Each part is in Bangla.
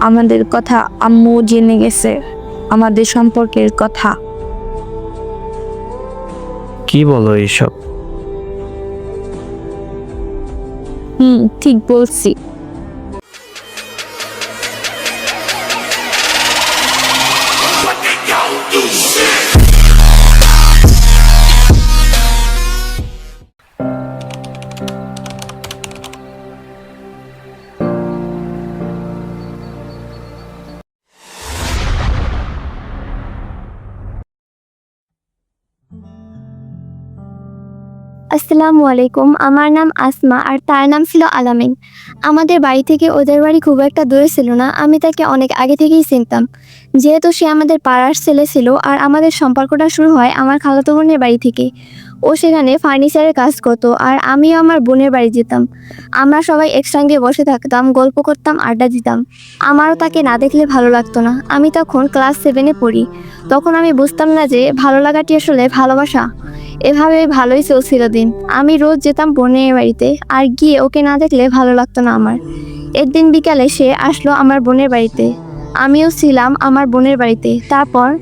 আমাদের কথা আম্মু জেনে গেছে আমাদের সম্পর্কের কথা। কি বলো এইসব? হুম ঠিক বলছি। আসসালামু আলাইকুম। আমার নাম আসমা আর তার নাম ছিল আলামিন। আমাদের বাড়ি থেকে ওদের বাড়ি খুব একটা দূরে ছিল না, আমি তাকে অনেক আগে থেকেই চিনতাম। যেহেতু সে আমাদের পাড়ার ছেলে ছিল আর আমাদের সম্পর্কটা শুরু হয় আমার খালাতো বোনের বাড়ি থেকে। ও সেখানে ফার্নিচারের কাজ করতো আর আমিও আমার বোনের বাড়ি যেতাম। আমরা সবাই একসঙ্গে বসে থাকতাম, গল্প করতাম, আড্ডা দিতাম। আমারও তাকে না দেখলে ভালো লাগতো না। আমি তখন ক্লাস সেভেনে পড়ি। তখন আমি বুঝতাম না যে ভালো লাগাটি আসলে ভালোবাসা। এভাবে ভালোই চলছিল দিন। আমি রোজ যেতাম বোনের বাড়িতে আর গিয়ে ওকে না দেখলে ভালো লাগতো না আমার। একদিন বিকালে সে আসলো আমার বোনের বাড়িতে। আমিও ছিলাম আমার বোনের বাড়িতে। তারপর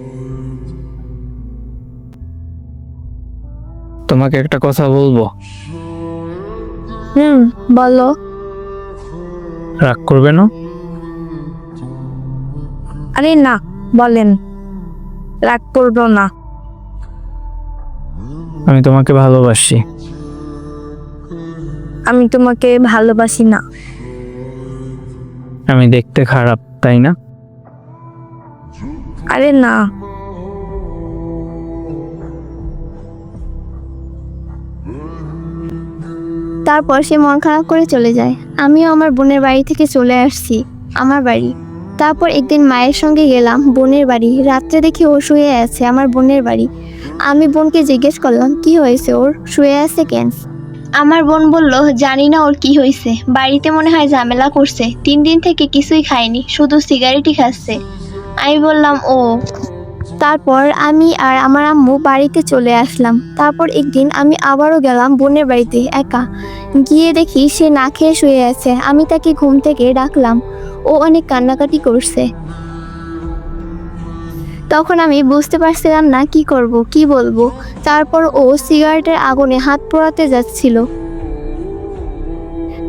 তোমাকে একটা কথা বলব? হুম বলো। রাগ করবে না? আরে না বলেন। রাগ করব না। আমি তোমাকে ভালোবাসি। আমি তোমাকে ভালোবাসি না। আমি দেখতে খারাপ তাই না? আরে না। তারপর সে মন খারাপ করে চলে যায়। আমিও আমার বোনের বাড়ি থেকে চলে আসছি আমার বাড়ি। তারপর একদিন মায়ের সঙ্গে গেলাম বোনের বাড়ি। রাত্রে দেখি ও শুয়ে আছে আমার বোনের বাড়ি। আমি বোনকে জিজ্ঞেস করলাম কি হয়েছে? ওর শুয়ে আছে কেন? আমার বোন বলল জানি না ওর কি হয়েছে। বাড়িতে মনে হয় ঝামেলা করছে। তিন দিন থেকে কিছুই খায়নি শুধু সিগারেটই খাচ্ছে। আমি বললাম ও। তারপর আমি আর আমার আম্মু বাড়িতে চলে আসলাম। তারপর একদিন আমি আবারও গেলাম বোনের বাড়িতে একা। গিয়ে দেখি সে না খেয়ে শুয়ে আছে। আমি তাকে ঘুম থেকে ডাকলাম। ও অনেক কান্নাকাটি করছে। তখন আমি বুঝতে পারছিলাম না কি করব, কি বলব। তারপর ও সিগারেটের আগুনে হাত পোড়াতে যাচ্ছিল।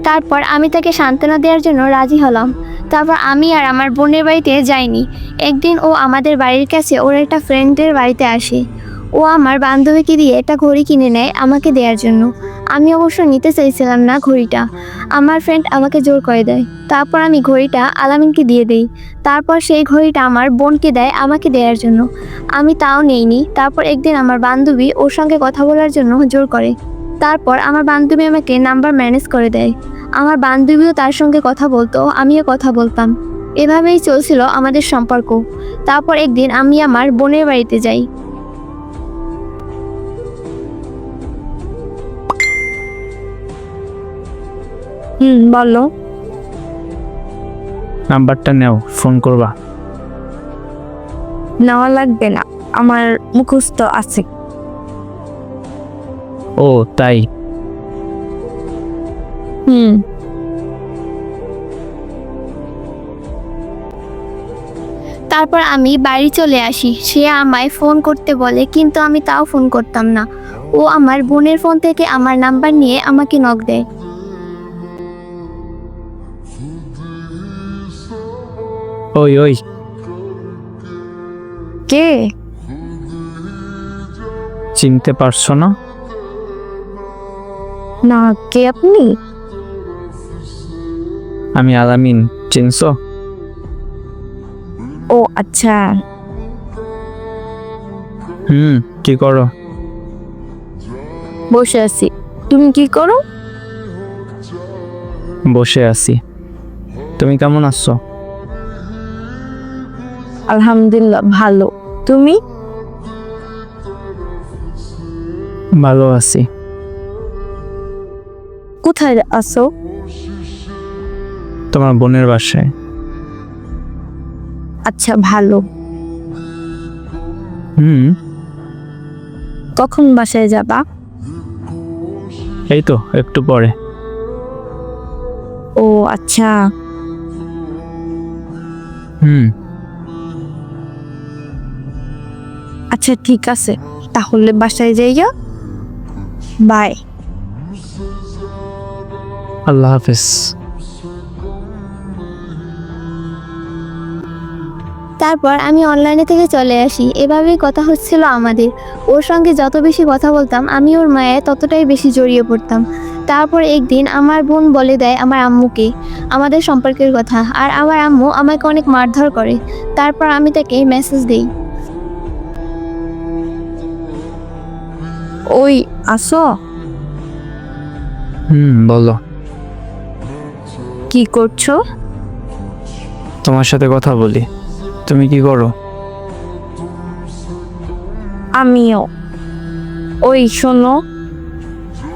তারপর আমি তাকে সান্ত্বনা দেওয়ার জন্য রাজি হলাম। তারপর আমি আর আমার বোনের বাড়িতে যাইনি। একদিন ও আমাদের বাড়ির কাছে ওর একটা ফ্রেন্ডের বাড়িতে আসে। ও আমার বান্ধবীকে দিয়ে একটা ঘড়ি কিনে নেয় আমাকে দেওয়ার জন্য। আমি অবশ্য নিতে চাইছিলাম না ঘড়িটা। আমার ফ্রেন্ড আমাকে জোর করে দেয়। তারপর আমি ঘড়িটা আলামিনকে দিয়ে দেই। তারপর সেই ঘড়িটা আমার বোনকে দেয় আমাকে দেওয়ার জন্য। আমি তাও নেইনি। তারপর একদিন আমার বান্ধবী ওর সঙ্গে কথা বলার জন্য জোর করে। তারপর আমার বান্ধবী আমাকে নাম্বার ম্যানেজ করে দেয়। আমার বান্ধবীও তার সঙ্গে কথা বলতো, আমিও কথা বলতাম। এভাবেই চলছিল আমাদের সম্পর্ক। তারপর একদিন আমি আমার বোনের বাড়িতে যাই। হুম বলো। নাম্বারটা নেও ফোন করবা। নেওয়া লাগবে না আমার মুখস্থ আছে। ও তাই। হুম। তারপর আমি বাড়ি চলে আসি সে আমায় ফোন করতে বলে কিন্তু আমি তাও ফোন করতাম না। ও আমার বোনের ফোন থেকে আমার নাম্বার নিয়ে আমাকে নক দেয়। ওই ওই। কে? চিনতে পারছ না? না কে আপনি? আমি আলামিন চিনছো? ও আচ্ছা। হুম কি করো? বসে আছি। তুমি কি করো? বসে আছি। তুমি কেমন আছো? আলহামদুলিল্লাহ ভালো। তুমি? ভালো আছি। কোথায় আছো? তোমার বোনের বাসায়। আচ্ছা ভালো। হুম। কখন বাসায় যাবা? এই তো একটু পরে। ও আচ্ছা। হুম। আচ্ছা ঠিক আছে তাহলে বাসায় যাইয়া বাই। আল্লাহ হাফেজ। তারপর আমি অনলাইনে থেকে চলে আসি। এভাবেই কথা হচ্ছিল আমাদের। ওর সঙ্গে যত বেশি কথা বলতাম আমি ওর মায়ে ততটাই বেশি জড়িয়ে পড়তাম। তারপর একদিন আমার বোন বলে দেয় আমার আম্মুকে আমাদের সম্পর্কের কথা। আর আমার আম্মু আমাকে অনেক মারধর করে। তারপর আমি তাকে মেসেজ দিই। ওই আসো। হুম বলো। কি করছ? তোমার সাথে কথা বলি। তুমি কি করো? আমিও। ওই শোনো।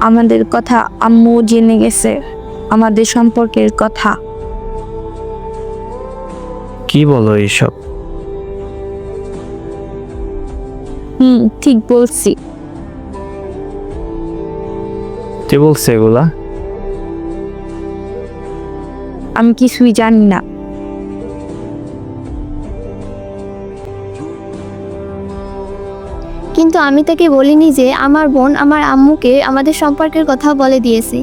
আমাদের কথা আম্মু জেনে গেছে। আমাদের সম্পর্কের কথা। কি বলো এইসব? হুম ঠিক বলছি। কে বলছে এগুলা? আমি কিছুই জানি না। কিন্তু আমি তাকে বলিনি যে আমার বোন আমার আম্মুকে আমাদের সম্পর্কের কথা বলে দিয়েছে।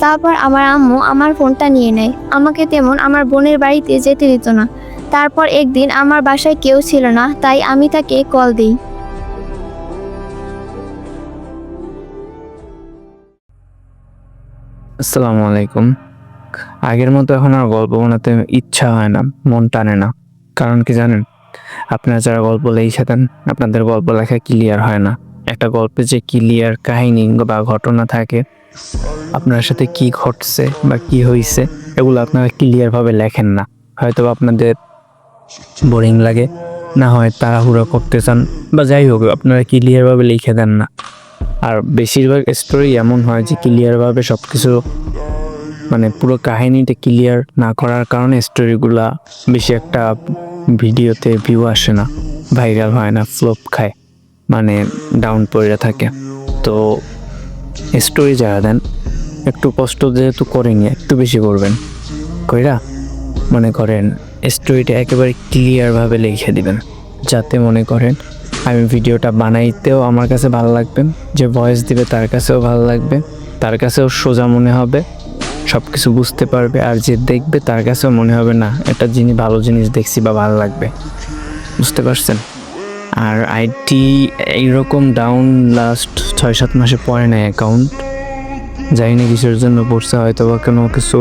তারপর আমার আম্মু আমার ফোনটা নিয়ে নেয়। আমাকে তেমন আমার বোনের বাড়িতে যেতে দিত না। তারপর একদিন আমার বাসায় কেউ ছিল না তাই আমি তাকে কল দিই। আসসালামু আলাইকুম। আগের মতো এখন আর গল্প বানাতে ইচ্ছা হয় না, মন টানে না। কারণ কি জানেন? আপনারা যারা গল্প লিখেছেন আপনাদের গল্প লেখা ক্লিয়ার হয় না। একটা গল্পে যে ক্লিয়ার কাহিনী বা ঘটনা থাকে, আপনার সাথে কি ঘটছে বা কি হয়েছে এগুলো আপনারা ক্লিয়ারভাবে লেখেন না। হয়তো আপনাদের বোরিং লাগে, না হয় তাড়াহুড়ো করতে চান, বা যাই হোক, আপনারা ক্লিয়ারভাবে লিখে দেন না। আর বেশিরভাগ স্টোরি এমন হয় যে ক্লিয়ারভাবে সব কিছু মানে পুরো কাহিনীটা ক্লিয়ার না করার কারণে স্টোরিগুলা বেশি একটা ভিডিওতে ভিউ আসে না ভাইরাল হয় না ফ্লপ খায় মানে ডাউন পড়ে থাকে। তো স্টোরি যারা দেন, একটু কষ্ট যেহেতু করেনি একটু বেশি করবেন। কইরা মনে করেন স্টোরিটা একেবারে ক্লিয়ারভাবে লিখে দিবেন, যাতে মনে করেন আমি ভিডিওটা বানাইতেও আমার কাছে ভালো লাগবে। যে ভয়েস দিবে তার কাছেও ভালো লাগবে। তার কাছেও সোজা মনে হবে সব কিছু বুঝতে পারবে। আর যে দেখবে তার কাছেও মনে হবে, না একটা জিনিস ভালো জিনিস দেখছি বা ভালো লাগবে। বুঝতে পারছেন? আর আইটি এইরকম ডাউন লাস্ট ছয় সাত মাসে পড়ে না অ্যাকাউন্ট জানি না কিসের জন্য পড়ছে হয়তো বা কোনো কিছু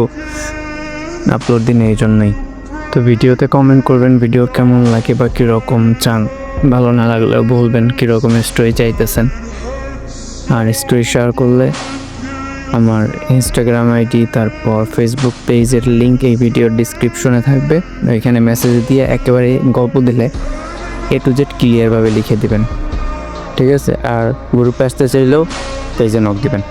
আপলোড দিন এই জন্যই। তো ভিডিওতে কমেন্ট করবেন, ভিডিও কেমন লাগে বা কীরকম চান। ভালো না লাগলেও বলবেন কীরকম স্টোরি চাইতেছেন। আর স্টোরি শেয়ার করলে আমার ইনস্টাগ্রাম আইডি তারপর ফেসবুক পেজের লিঙ্ক এই ভিডিওর ডিসক্রিপশনে থাকবে। ওইখানে মেসেজ দিয়ে একেবারে গল্প দিলে এ টু জেড ক্লিয়ারভাবে লিখে দিবেন। ঠিক আছে? আর গ্রুপে আসতে চাইলেও পেজে নক দিবেন।